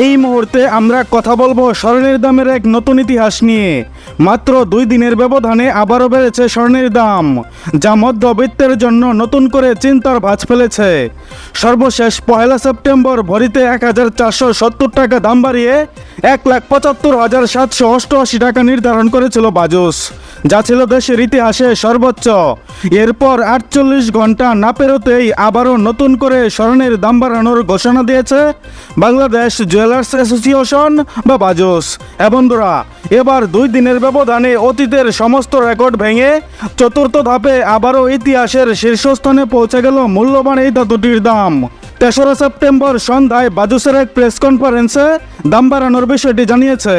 এই মুহূর্তে আমরা কথা বলব স্বর্ণের দামের এক নতুন ইতিহাস নিয়ে। মাত্র দুই দিনের ব্যবধানে আবারও বেড়েছে স্বর্ণের দাম, যা মধ্যবিত্তের জন্য নতুন করে চিন্তার ভাঁজ ফেলেছে। সর্বশেষ পয়লা সেপ্টেম্বর ভরিতে এক হাজার চারশো সত্তর টাকা দাম বাড়িয়ে এক লাখ পঁচাত্তর হাজার সাতশো অষ্টআশি টাকা নির্ধারণ করেছিল বাজুস। যা ছিল দেশের ইতিহাসে সর্বোচ্চ। এরপর আটচল্লিশ ঘণ্টা না পেরোতেই আবারও নতুন করে স্বর্ণের দাম বাড়ানোর ঘোষণা দিয়েছে বাংলাদেশ জুয়েলার্স অ্যাসোসিয়েশন বা বাজুস। বন্ধুরা, এবার দুই দিনের ব্যবধানে অতীতের সমস্ত রেকর্ড ভেঙে চতুর্থ ধাপে আবারও ইতিহাসের শীর্ষস্থানে পৌঁছে গেল মূল্যবান এই ধাতুটির দাম। তেসরা সেপ্টেম্বর সন্ধ্যায় বাজুসের এক প্রেস কনফারেন্সে দাম বাড়ানোর বিষয়টি জানিয়েছে।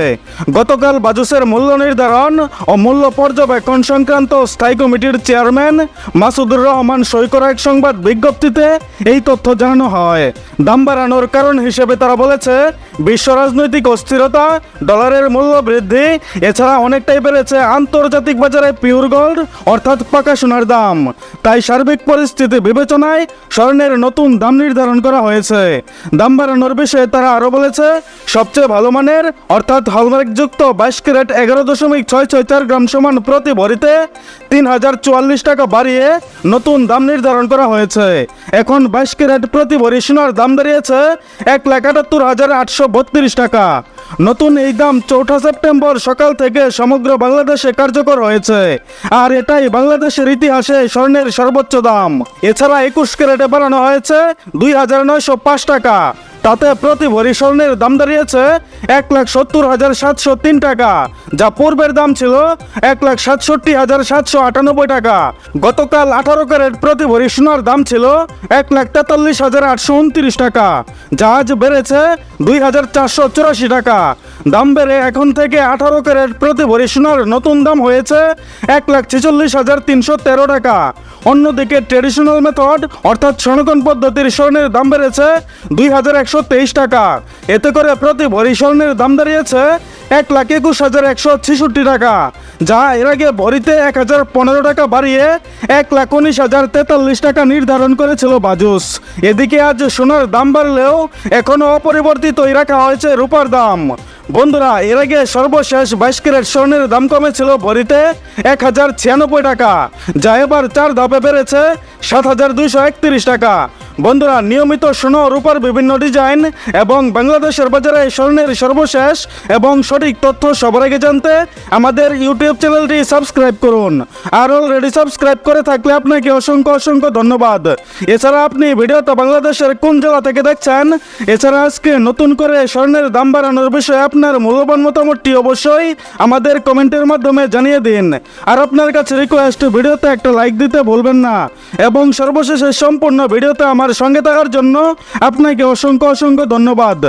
গতকাল বাজুসের মূল্য নির্ধারণ ও মূল্য পর্যবেক্ষণ সংক্রান্ত স্থায়ী কমিটির চেয়ারম্যান মাসুদুর রহমান সই করা এক সংবাদ বিজ্ঞপ্তিতে এই তথ্য জানানো হয়। দাম বাড়ানোর কারণ হিসেবে তারা বলেছে, বিশ্ব রাজনৈতিক অস্থিরতা, ডলারের মূল্য বৃদ্ধি, এছাড়া অনেকটাই বেড়েছে আন্তর্জাতিক বাজারে পিওর গোল্ড, অর্থাৎ পাকা সোনার দাম। তাই সার্বিক পরিস্থিতি বিবেচনায় স্বর্ণের নতুন দাম নির্ধারণ করা হয়েছে। দাম বাড়ানোর বিষয়ে তারা আরও বলেছে সবচেয়ে ভালো মানের, অর্থাৎ হলমার্কযুক্ত বাইশ ক্যারেট এগারো দশমিক ছয় ছয় চার গ্রাম সমান প্রতি ভরিতে তিন হাজার চুয়াল্লিশ টাকা বাড়িয়ে নতুন দাম নির্ধারণ করা হয়েছে। এখন বাইশ ক্যারেট প্রতি ভরি সোনার দাম দাঁড়িয়েছে এক লাখ আটাত্তর হাজার আটশো বত্রিশ টাকা। নতুন এই দাম চৌঠা সেপ্টেম্বর সকাল থেকে সমগ্র বাংলাদেশে কার্যকর হয়েছে। আর এটাই বাংলাদেশের ইতিহাসে স্বর্ণের সর্বোচ্চ দাম। এছাড়া একুশ ক্যারেটে বাড়ানো হয়েছে দুই হাজার নয়শো পাঁচ টাকা। তাতে প্রতি ভরি স্বর্ণের দাম দাঁড়িয়েছে এক লাখ সত্তর হাজার সাতশো তিন টাকা, যা পূর্বের দাম ছিল এক লাখ সাতষট্টি হাজার সাতশো আটানব্বই টাকা। গতকাল আঠারো ক্যারেট প্রতি ভরি সোনার দাম ছিল এক লাখ তেতাল্লিশ হাজার আটশো উনত্রিশ টাকা, যা আজ বেড়েছে দুই হাজার চারশো চুরাশি টাকা। দাম বেড়ে এখন থেকে আঠারো ক্যারেট প্রতি ভরি সোনার নতুন দাম হয়েছে এক লাখ ছেচল্লিশ হাজার তিনশো তেরো টাকা। অন্যদিকে ট্রেডিশনাল মেথড অর্থাৎ সনাতন পদ্ধতির স্বর্ণের দাম বেড়েছে দুই হাজার একশো তেইশ টাকা। এতে করে প্রতি ভরি স্বর্ণের দাম দাঁড়িয়েছে এক লাখ একুশ হাজার একশো ছেষট্টি টাকা, যা এর আগে ভরিতে এক হাজার পনেরো টাকা বাড়িয়ে এক লাখ উনিশ হাজার তেতাল্লিশ টাকা নির্ধারণ করেছিল বাজুস। এদিকে আজ সোনার দাম বাড়লেও এখনও অপরিবর্তিতই রাখা হয়েছে রূপার দাম। বন্ধুরা, এর আগে সর্বশেষ বাইশ ক্যারেট স্বর্ণের দাম কমেছিল ভরিতে এক হাজার ছিয়ানব্বই টাকা, যা এবার চার ধাপে বেড়েছে সাত হাজার দুইশো একত্রিশ টাকা। বন্ধুরা, নিয়মিত সোনা রূপার বিভিন্ন ডিজাইন এবং বাংলাদেশের বাজারে স্বর্ণের সর্বশেষ এবং সঠিক তথ্য সবার আগে জানতে আমাদের ইউটিউব চ্যানেলটি সাবস্ক্রাইব করুন। আর অলরেডি সাবস্ক্রাইব করে থাকলে আপনাকে অসংখ্য অসংখ্য ধন্যবাদ। এছাড়া আপনি ভিডিওটা বাংলাদেশের কোন জেলা থেকে দেখছেন? এছাড়া আজকে নতুন করে স্বর্ণের দাম বাড়ানোর বিষয়ে আপনার মূল্যবান মতামতটি অবশ্যই আমাদের কমেন্টের মাধ্যমে জানিয়ে দিন। আর আপনার কাছে রিকোয়েস্ট ভিডিওতে একটা লাইক দিতে ভুলবেন না। এবং সর্বশেষে সম্পূর্ণ ভিডিওতে আমার সঙ্গে থাকার জন্য আপনাকে অসংখ্য অসংখ্য ধন্যবাদ।